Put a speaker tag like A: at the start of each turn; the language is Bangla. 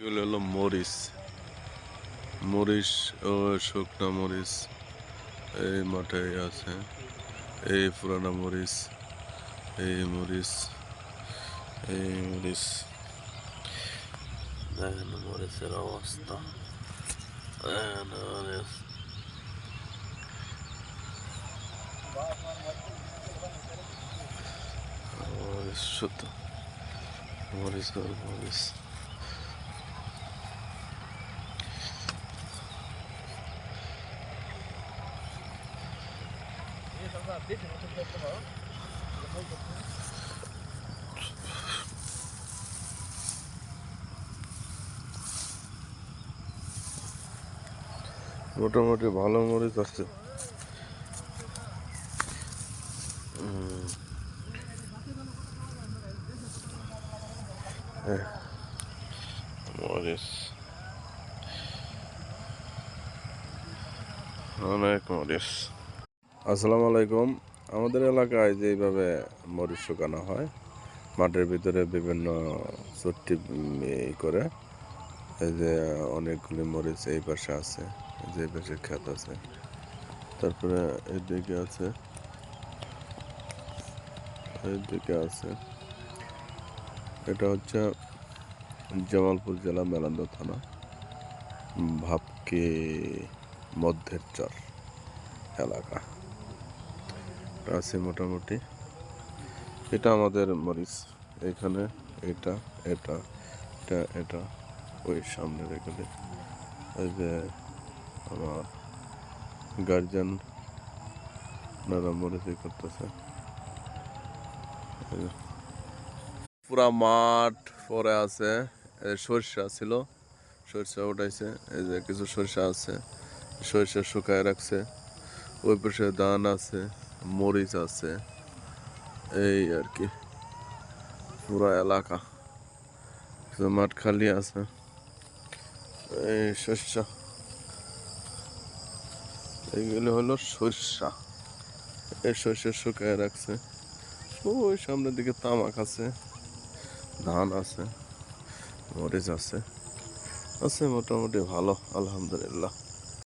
A: এগুলো হলো মরিচ। মরিচ ও শুকনা মরিচ, এই মাঠে আছে। এই পুরানা মরিচ, এই মরিচ এই মরিচ। দেখেন মরিচের অবস্থা। মরিচ। মরিচ মরিচ। মোটামুটি ভালো মরিচ আছে। হ্যাঁ। মরিচ অনেক মরিচ আসসালামু আলাইকুম। আমাদের এলাকায় যেভাবে মরিচ শুকানো হয়, মাঠের ভিতরে বিভিন্ন চুট্টি করে, এই যে অনেকগুলি মরিচ এই পাশে আছে যে পাশে ক্ষেত আছে। তারপরে এদিকে আছে এইদিকে আছে, এটা হচ্ছে জামালপুর জেলা মেলান্দ থানা, ভাবকে মধ্যের চর এলাকা। আছে মোটামুটি। এটা আমাদের মরিচ। এখানে এটা এটা এটা এটা, ওই সামনে রেখে এই যে আমার গার্জেন নানা মরিচি করতেছে। পুরা মাঠ পরে আছে। সরিষা ছিল, সরিষা উঠাইছে। এই যে কিছু সরিষা আছে, সরিষা শুকায় রাখছে। ওই পাশে ধান আছে। মরিচ আছে। এই আর কি। পুরা এলাকা। মাঠ খালি আছে। এই সরিষা। এইগুলো হলো সরিষা। এই সরিষা শুকায় রাখছে। ওই সামনের দিকে তামাক আছে। ধান আছে। মরিচ আছে। আছে মোটামুটি ভালো, আলহামদুলিল্লাহ।